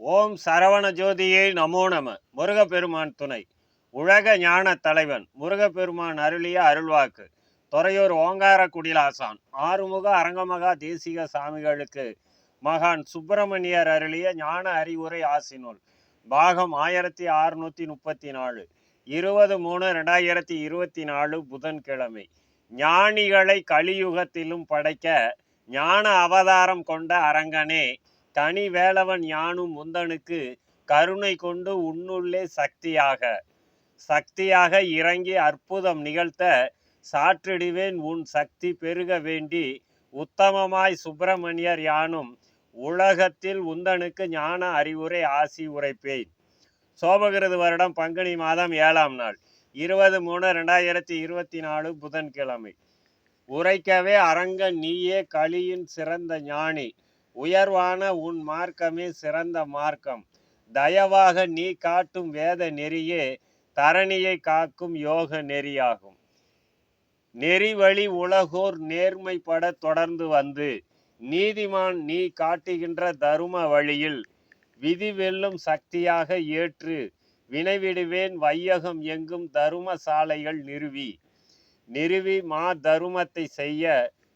ஓம் சரவண ஜோதியை நமோ நம. முருகப்பெருமான் துணை. உலக ஞான தலைவன் முருகப்பெருமான் அருளிய அருள்வாக்கு. துறையூர் ஓங்கார குடிலாசான் ஆறுமுக அரங்கமகா தேசிக சாமிகளுக்கு மகான் சுப்பிரமணியர் அருளிய ஞான அறிவுரை ஆசினுள் பாகம் ஆயிரத்தி அறுநூத்தி முப்பத்தி நாலு இருபது மூணு ரெண்டாயிரத்தி இருபத்தி நாலு புதன்கிழமை. ஞானிகளை கலியுகத்திலும் படைக்க ஞான அவதாரம் கொண்ட அரங்கனே தனி வேலவன் யானும் முந்தனுக்கு கருணை கொண்டு உன்னுள்ளே சக்தியாக சக்தியாக இறங்கி அற்புதம் நிகழ்த்த சாற்றிடுவேன் உன் சக்தி பெருக வேண்டி உத்தமமாய் சுப்பிரமணியர் யானும் உலகத்தில் உந்தனுக்கு ஞான அறிவுரை ஆசி உரைப்பேன். சோபகிருது வருடம் பங்குனி மாதம் ஏழாம் நாள் இருபது மூணு ரெண்டாயிரத்தி இருபத்தி நாலு புதன்கிழமை. உரைக்கவே அரங்கன் நீயே கலியின் சிறந்த ஞானி உயர்வான உன் மார்க்கமே சிறந்த மார்க்கம். தயவாக நீ காட்டும் வேத நெறியே தரணியை காக்கும் யோக நெறியாகும். நெறிவழி உலகோர் நேர்மைப்பட தொடர்ந்து வந்து நீதிமான் நீ காட்டுகின்ற தரும வழியில் விதி வெல்லும் சக்தியாக ஏற்று வினைவிடுவேன் வையகம் எங்கும் தரும சாலைகள் நிறுவி. நிறுவி மா தருமத்தை செய்ய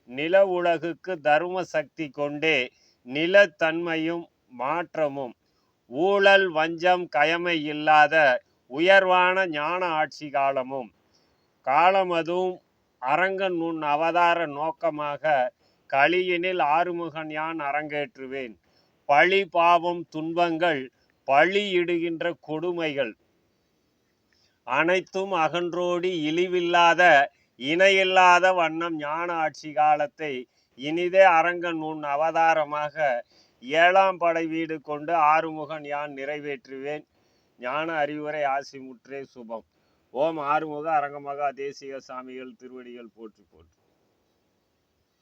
நில உலகுக்கு தரும சக்தி கொண்டே நிலத்தன்மையும் மாற்றமும். ஊழல் வஞ்சம் கயமை இல்லாத உயர்வான ஞான ஆட்சி காலமும். காலமதும் அரங்கன் உன் அவதார நோக்கமாக கலியினில் ஆறுமுகன் யான் அரங்கேற்றுவேன். பழி பாவம் துன்பங்கள் பழியிடுகின்ற கொடுமைகள். அனைத்தும் அகன்றோடி இழிவில்லாத இணையில்லாத வண்ணம் ஞான ஆட்சி காலத்தை இனிதே அரங்கன் உன் அவதாரமாக ஏழாம் படை வீடு கொண்டு ஆறுமுகன் யான் நிறைவேற்றுவேன். ஞான அறிவுரை ஆசி முற்றே சுபம். ஓம் ஆறுமுக அரங்கமகா தேசிக சாமிகள் திருவடிகள் போற்றி போற்றி.